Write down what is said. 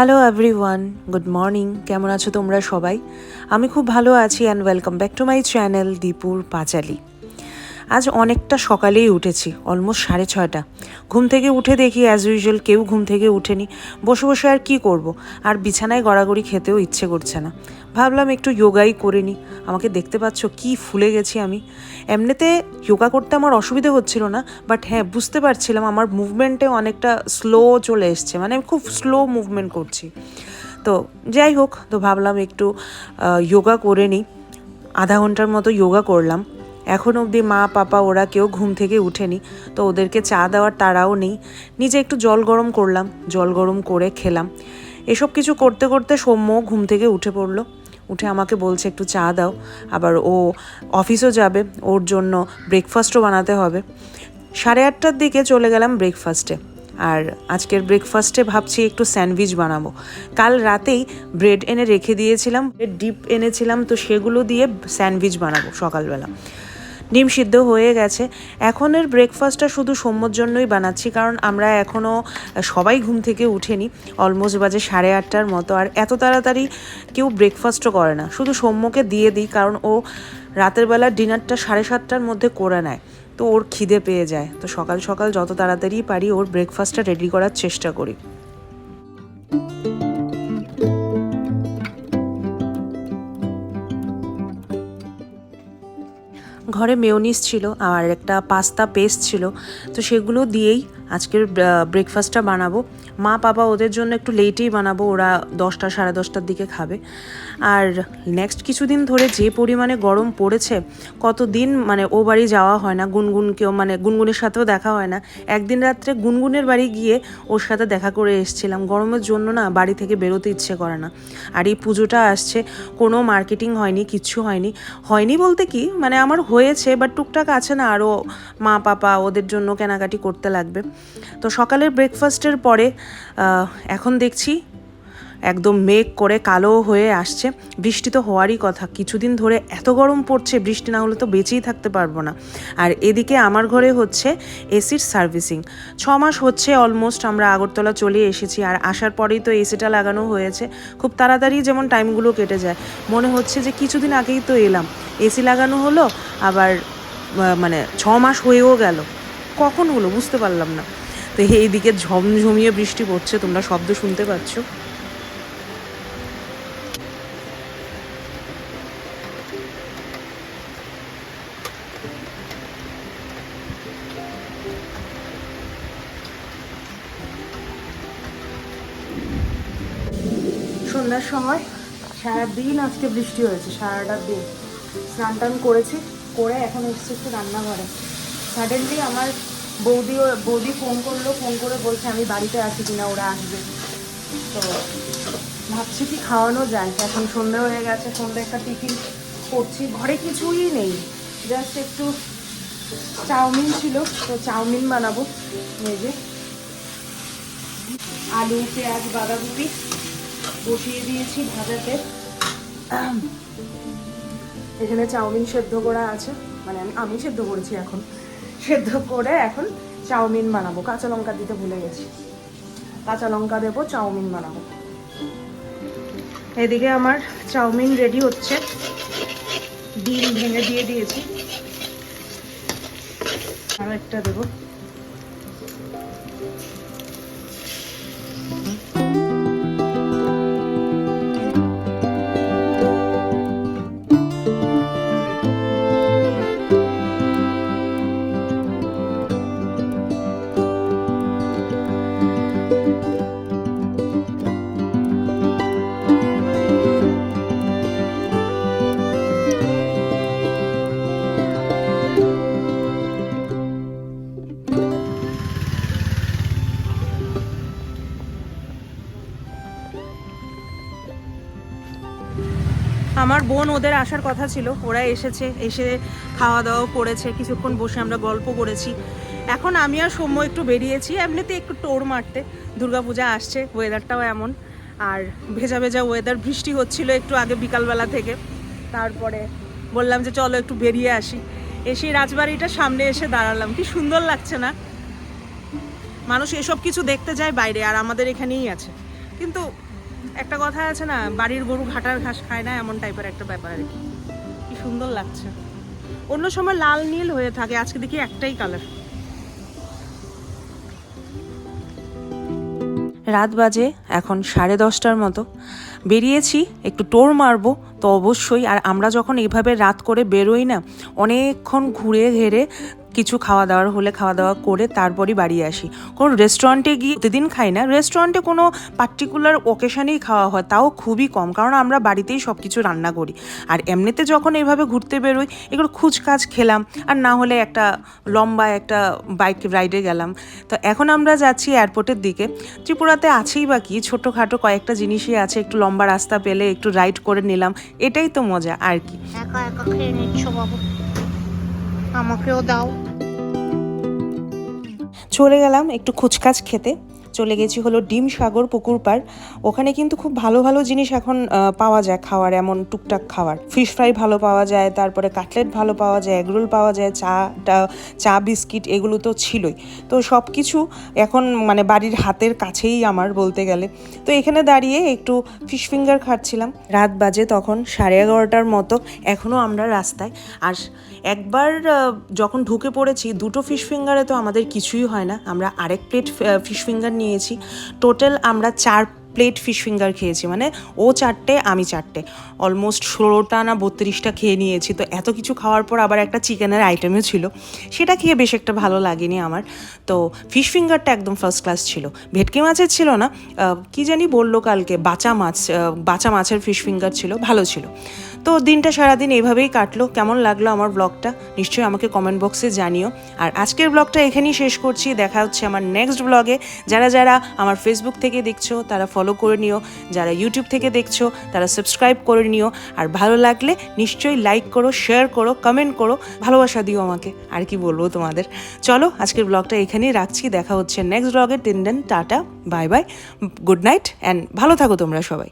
Hello everyone good morning কেমন আছো তোমরা সবাই? আমি খুব ভালো আছি and welcome back to my channel দীপুর পাঁচালি আজ অনেকটা সকালেই উঠেছি অলমোস্ট সাড়ে ছয়টা। ঘুম থেকে উঠে দেখি অ্যাজ ইউজুয়াল কেউ ঘুম থেকে উঠেনি বসে বসে আর কি করব? আর বিছানায় গড়াগড়ি খেতেও ইচ্ছে করছে না। ভাবলাম একটু যোগাই করে নিই আমাকে দেখতে পাচ্ছ কি ফুলে গেছি আমি। এমনিতে যোগা করতে আমার অসুবিধে হচ্ছিল না বাট হ্যাঁ বুঝতে পারছিলাম আমার মুভমেন্টে অনেকটা স্লো চলে এসছে। মানে আমি খুব স্লো মুভমেন্ট করছি। তো যাই হোক, তো ভাবলাম একটু যোগা করে নিই আধা ঘণ্টার মতো যোগা করলাম। এখন অবধি মা, পাপা, ওরা কেউ ঘুম থেকে উঠেনি। তো ওদেরকে চা দেওয়ার তারাও নেই। নিজে একটু জল গরম করলাম। জল গরম করে খেলাম। এসব কিছু করতে করতে সৌম্য ঘুম থেকে উঠে পড়ল। উঠে আমাকে বলছে, একটু চা দাও। আবার, ও অফিসও যাবে, ওর জন্য ব্রেকফাস্টও বানাতে হবে। সাড়ে আটটার দিকে চলে গেলাম ব্রেকফাস্টে আর আজকের ব্রেকফাস্টে ভাবছি একটু স্যান্ডউইচ বানাবো। কাল রাতেই ব্রেড এনে রেখে দিয়েছিলাম ডিপ এনেছিলাম, তো সেগুলো দিয়ে স্যান্ডউইচ বানাবো সকালবেলা। ডিম সিদ্ধ হয়ে গেছে। এখনের ব্রেকফাস্টটা শুধু সৌম্যর জন্যই বানাচ্ছি, কারণ আমরা এখনও সবাই ঘুম থেকে উঠেনি অলমোস্ট বাজে সাড়ে আটটার মতো। আর এত তাড়াতাড়ি কেউ ব্রেকফাস্টও করে না। শুধু সৌম্যকে দিয়ে দিই, কারণ ও রাতের বেলা ডিনারটা সাড়ে সাতটার মধ্যে করে নেয়, তো ওর খিদে পেয়ে যায়। তো সকাল সকাল যত তাড়াতাড়ি পারি ওর ব্রেকফাস্টটা রেডি করার চেষ্টা করি। ঘরে মেয়নিস ছিল আর একটা পাস্তা পেস্ট ছিল তো সেগুলো দিয়েই আজকের ব্রেকফাস্টটা বানাবো। মা, পাপা ওদের জন্য একটু লেটেই বানাবো, ওরা দশটা, সাড়ে দশটার দিকে খাবে। আর নেক্সট কিছুদিন ধরে যে পরিমাণে গরম পড়েছে, কতদিন মানে ও বাড়ি যাওয়া হয় না, গুনগুনকেও মানে গুনগুনের সাথেও দেখা হয় না। একদিন রাত্রে গুনগুনের বাড়ি গিয়ে ওর সাথে দেখা করে এসেছিলাম। গরমের জন্য না বাড়ি থেকে বেরোতে ইচ্ছে করে না। আর এই পুজোটা আসছে, কোনো মার্কেটিং হয়নি, কিচ্ছু হয়নি। হয়নি বলতে কি মানে আমার হয়েছে বাট টুকটাক আছে না আরও মা, পাপা ওদের জন্য কেনাকাটি করতে লাগবে। তো সকালের ব্রেকফাস্টের পরে এখন দেখছি একদম মেঘ করে কালো হয়ে আসছে। বৃষ্টি তো হওয়ারই কথা। কিছুদিন ধরে এত গরম পড়ছে, বৃষ্টি না হলে তো বেঁচেই থাকতে পারব না। আর এদিকে আমার ঘরে হচ্ছে এসির সার্ভিসিং। ছ মাস হচ্ছে অলমোস্ট আমরা আগরতলা চলে এসেছি আর আসার পরেই তো এসিটা লাগানো হয়েছে। খুব তাড়াতাড়ি যেমন টাইমগুলো কেটে যায়। মনে হচ্ছে যে কিছুদিন আগেই তো এলাম। এসি লাগানো হলো, আবার মানে ছ মাস হয়েও গেল। কখন হলো বুঝতে পারলাম না। তো এইদিকে ঝমঝমিয়ে বৃষ্টি পড়ছে, তোমরা শব্দ শুনতে পাচ্ছ। সন্ধ্যার সময় সারাদিন আজকে বৃষ্টি হয়েছে, সারাটা দিন। স্নান টান করেছি, করে এখন এসেছি একটু রান্নাঘরে। সাডেনলি আমার বৌদি বৌদি ফোন করল ফোন করে বলছে, আমি বাড়িতে আছি কিনা, ওরা আসবে। তো ভাবছি কি খাওয়ানো যায়। এখন সন্ধে হয়ে গেছে, সন্ধে একটা টিফিন করছি। ঘরে কিছুই নেই জাস্ট একটু চাউমিন ছিল, তো চাউমিন বানাবো, এই যে। আলু, পেঁয়াজ, বাঁধাকপি বসিয়ে দিয়েছি ভাজাতে। এখানে চাউমিন সেদ্ধ করা আছে। মানে আমি আমি সেদ্ধ করেছি এখন। সেদ্ধ করে এখন চাউমিন বানাবো। কাঁচা লঙ্কা দিতে ভুলে গেছি। কাঁচা লঙ্কা দেবো, চাউমিন বানাবো। এদিকে আমার চাউমিন রেডি হচ্ছে। ডিম ভেঙে দিয়ে দিয়েছি। আরও একটা দেবো। আমার বোন ওদের আসার কথা ছিল। ওরা এসেছে, এসে খাওয়া দাওয়া করেছে, কিছুক্ষণ বসে আমরা গল্প করেছি। এখন আমি আর সৌম্য একটু বেরিয়েছি এমনিতে একটু টোর মারতে। দুর্গাপূজা আসছে ওয়েদারটাও এমন। আর ভেজা ভেজা ওয়েদার বৃষ্টি হচ্ছিল একটু আগে বিকালবেলা থেকে। তারপরে বললাম যে চলো একটু বেরিয়ে আসি। এসে রাজবাড়িটা সামনে এসে দাঁড়ালাম। কি সুন্দর লাগছে না? মানুষ এসব কিছু দেখতে যায় বাইরে, আর আমাদের এখানেই আছে। কিন্তু একটা কথা আছে না, বাড়ির গরু ঘাটার ঘাস খায় না, এমন টাইপের একটা ব্যাপার আর কি। কি সুন্দর লাগছে। অন্য সময় লাল নীল হয়ে থাকে, আজকে দেখি একটাই কালার রাত বাজে, এখন সাড়ে দশটার মতো। বেরিয়েছি, একটু টোর মারবো, তো অবশ্যই। আর আমরা যখন এভাবে রাত করে বেরোই না, অনেকক্ষণ ঘুরে ঘেরে কিছু খাওয়া দাওয়ার, হলে খাওয়া দাওয়া করে তারপরই বাড়ি আসি। কোনো রেস্টুরেন্টে গিয়ে প্রতিদিন খাই না। রেস্টুরেন্টে কোনো পার্টিকুলার ওকেশনেই খাওয়া হয়, তাও খুবই কম। কারণ আমরা বাড়িতেই সব কিছু রান্না করি। আর এমনিতে যখন এইভাবে ঘুরতে বেরোই, এগুলো খুচকাচ খেলাম। আর না হলে একটা লম্বা একটা বাইক রাইডে গেলাম। তো এখন আমরা যাচ্ছি এয়ারপোর্টের দিকে। ত্রিপুরাতে আছেই বা কি? ছোটোখাটো কয়েকটা জিনিসই আছে। একটু লম্বা রাস্তা পেলে একটু রাইড করে নিলাম। এটাই তো মজা, আর কি একা একা খেয়ে নিচ্ছ বাবু আমাকেও দাও। চলে গেলাম একটু খুচকাচ খেতে। চলে গেছি হলো ডিম সাগর পুকুর পাড়। ওখানে কিন্তু খুব ভালো ভালো জিনিস এখন পাওয়া যায় খাওয়ার, এমন টুকটাক খাওয়ার। ফিশ ফ্রাই ভালো পাওয়া যায়, তারপরে কাটলেট ভালো পাওয়া যায় এগরোল পাওয়া যায়, চা চা বিস্কিট এগুলো তো ছিলই। তো সব কিছু এখন মানে বাড়ির হাতের কাছেই আমার বলতে গেলে। তো এখানে দাঁড়িয়ে একটু ফিশ ফিঙ্গার খাচ্ছিলাম। রাত বাজে তখন সাড়ে এগারোটার মতো এখনও আমরা রাস্তায়। আর একবার যখন ঢুকে পড়েছি, দুটো ফিশ ফিঙ্গারে তো আমাদের কিছুই হয় না। আমরা আরেক প্লেট ফিশ ফিঙ্গার নিয়েছি। টোটাল আমরা চার প্লেট ফিশ ফিঙ্গার খেয়েছি মানে ও চারটে, আমি চারটে। অলমোস্ট ষোলোটা না বত্রিশটা খেয়ে নিয়েছি, তো এত কিছু খাওয়ার পর আবার একটা চিকেনের আইটেমও ছিল। সেটা খেয়ে বেশ একটা ভালো লাগেনি আমার। তো ফিশ ফিঙ্গারটা একদম ফার্স্ট ক্লাস ছিল। ভেটকি মাছের ছিল না কি জানি বলল কালকে, বাচা মাছ বাচা মাছের ফিশ ফিঙ্গার ছিল, ভালো ছিল। তো দিনটা সারাদিন এইভাবেই কাটলো, কেমন লাগল আমার ব্লগটা নিশ্চয়ই আমাকে কমেন্ট বক্সে জানিও। আর আজকের ব্লগটা এখানেই শেষ করছি, দেখা হচ্ছে আমার নেক্সট ব্লগে যারা যারা আমার ফেসবুক থেকে দেখছ, তারা ফলো করে নিও। যারা ইউটিউব থেকে দেখছ, তারা সাবস্ক্রাইব করে নিও। আর ভালো লাগলে নিশ্চয়ই লাইক করো শেয়ার করো কমেন্ট করো। ভালোবাসা দিও আমাকে। আর কি বলব তোমাদের? চলো, আজকের ব্লগটা এখানেই রাখছি। দেখা হচ্ছে নেক্সট ব্লগে তিন দিন tata bye bye good night and ভালো থাকো তোমরা সবাই।